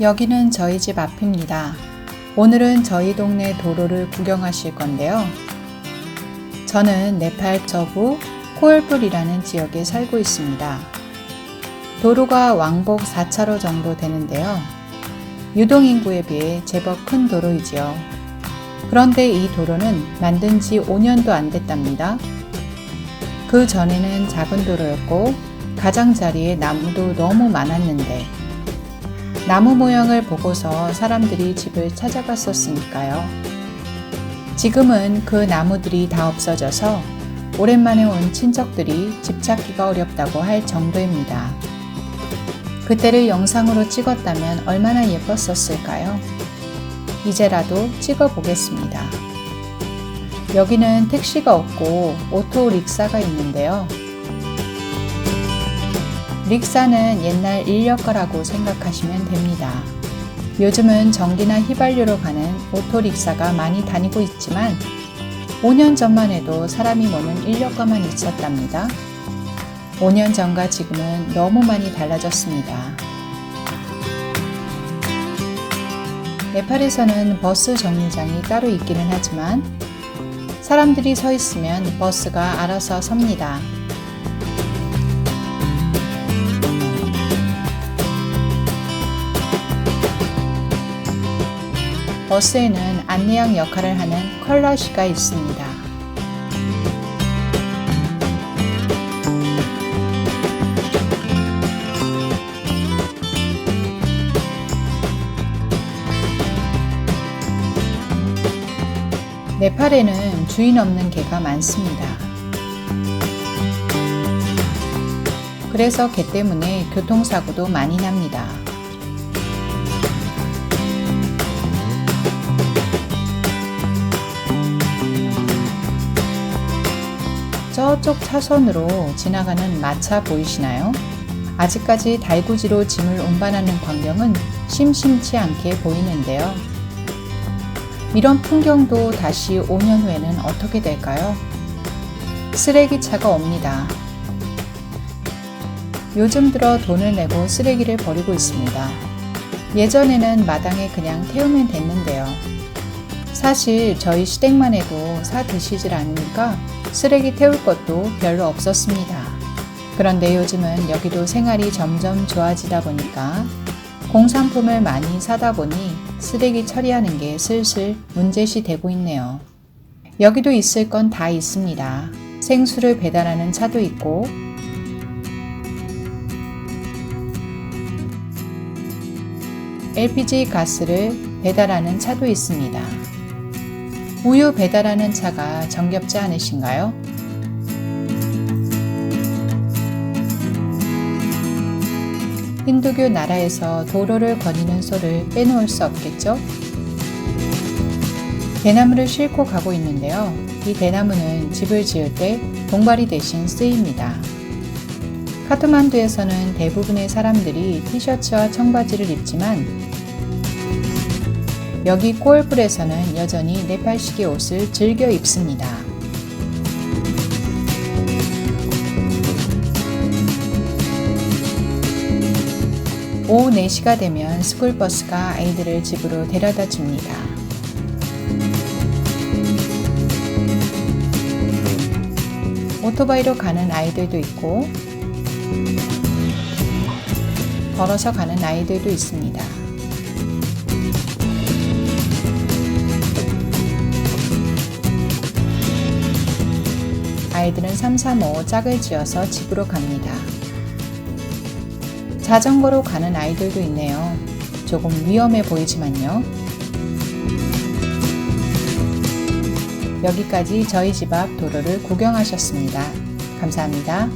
여기는 저희 집 앞입니다. 오늘은 저희 동네 도로를 구경하실 건데요. 저는 네팔 저부 코얼뿔이라는 지역에 살고 있습니다. 도로가 왕복 4차로 정도 되는데요. 유동인구에 비해 제법 큰 도로이지요. 그런데 이 도로는 만든 지 5년도 안 됐답니다. 그 전에는 작은 도로였고 가장자리에 나무도 너무 많았는데 나무 모양을 보고서 사람들이 집을 찾아갔었으니까요. 지금은 그 나무들이 다 없어져서 오랜만에 온 친척들이 집 찾기가 어렵다고 할 정도입니다. 그때를 영상으로 찍었다면 얼마나 예뻤었을까요? 이제라도 찍어 보겠습니다. 여기는 택시가 없고 오토 릭사가 있는데요. 릭사는 옛날 인력거라고 생각하시면 됩니다. 요즘은 전기나 휘발유로 가는 오토 릭사가 많이 다니고 있지만 5년 전만 해도 사람이 모는 인력거만 있었답니다. 5년 전과 지금은 너무 많이 달라졌습니다. 네팔에서는 버스 정류장이 따로 있기는 하지만 사람들이 서 있으면 버스가 알아서 섭니다. 버스에는 안내양 역할을 하는 컬러시가 있습니다. 네팔에는 주인 없는 개가 많습니다. 그래서 개 때문에 교통사고도 많이 납니다. 저쪽 차선으로 지나가는 마차 보이시나요? 아직까지 달구지로 짐을 운반하는 광경은 심심치 않게 보이는데요. 이런 풍경도 다시 5년 후에는 어떻게 될까요? 쓰레기차가 옵니다. 요즘 들어 돈을 내고 쓰레기를 버리고 있습니다. 예전에는 마당에 그냥 태우면 됐는데요. 사실 저희 시댁만 해도 사 드시질 않으니까 쓰레기 태울 것도 별로 없었습니다. 그런데 요즘은 여기도 생활이 점점 좋아지다 보니까 공산품을 많이 사다 보니 쓰레기 처리하는 게 슬슬 문제시 되고 있네요. 여기도 있을 건 다 있습니다. 생수를 배달하는 차도 있고, LPG 가스를 배달하는 차도 있습니다. 우유 배달하는 차가 정겹지 않으신가요? 힌두교 나라에서 도로를 거니는 소를 빼놓을 수 없겠죠? 대나무를 싣고 가고 있는데요. 이 대나무는 집을 지을 때 동발이 대신 쓰입니다. 카트만두에서는 대부분의 사람들이 티셔츠와 청바지를 입지만 여기 꼬얼뿔에서는 여전히 네팔식의 옷을 즐겨 입습니다. 오후 4시가 되면 스쿨버스가 아이들을 집으로 데려다 줍니다. 오토바이로 가는 아이들도 있고 걸어서 가는 아이들도 있습니다. 아이들은 335 짝을 지어서 집으로 갑니다. 자전거로 가는 아이들도 있네요. 조금 위험해 보이지만요. 여기까지 저희 집 앞 도로를 구경하셨습니다. 감사합니다.